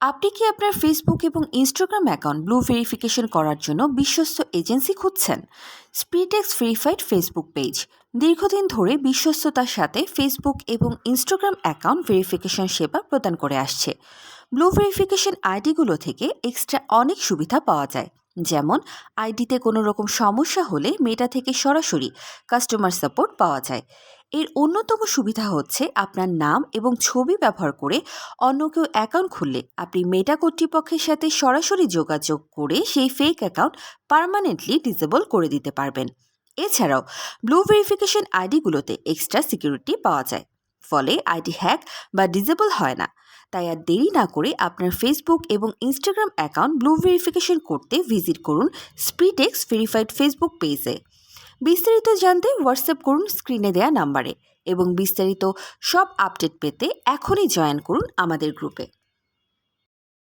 আপনি কি আপনার ফেসবুক এবং ইনস্টাগ্রাম অ্যাকাউন্ট ব্লু ভেরিফিকেশন করার জন্য বিশ্বস্ত এজেন্সি খুঁজছেন? স্প্রিটেক্স ভেরিফাইড ফেসবুক পেজ দীর্ঘদিন ধরে বিশ্বস্ততার সাথে ফেসবুক এবং ইনস্টাগ্রাম অ্যাকাউন্ট ভেরিফিকেশন সেবা প্রদান করে আসছে। ব্লু ভেরিফিকেশন আইডিগুলো থেকে এক্সট্রা অনেক সুবিধা পাওয়া যায়। যেমন আইডিতে কোনো রকম সমস্যা হলে মেটা থেকে সরাসরি কাস্টমার সাপোর্ট পাওয়া যায়। এর অন্যতম সুবিধা হচ্ছে আপনার নাম এবং ছবি ব্যবহার করে অন্য কেউ অ্যাকাউন্ট খুললে আপনি মেটা কর্তৃপক্ষের সাথে সরাসরি যোগাযোগ করে সেই ফেক অ্যাকাউন্ট পার্মানেন্টলি ডিসেবল করে দিতে পারবেন। এছাড়াও ব্লু ভেরিফিকেশন আইডিগুলোতে এক্সট্রা সিকিউরিটি পাওয়া যায়, ফলে আইডি হ্যাক বা ডিসেবল হয় না। তাই আর দেরি না করে আপনার ফেসবুক এবং ইনস্টাগ্রাম অ্যাকাউন্ট ব্লু ভেরিফিকেশন করতে ভিজিট করুন স্প্রিটেক্স ভেরিফাইড ফেসবুক পেজে বিস্তারিত জানতে হোয়াটসঅ্যাপ করুন স্ক্রিনে দেয়া নাম্বারে এবং বিস্তারিত সব আপডেট পেতে এখনই জয়েন করুন আমাদের গ্রুপে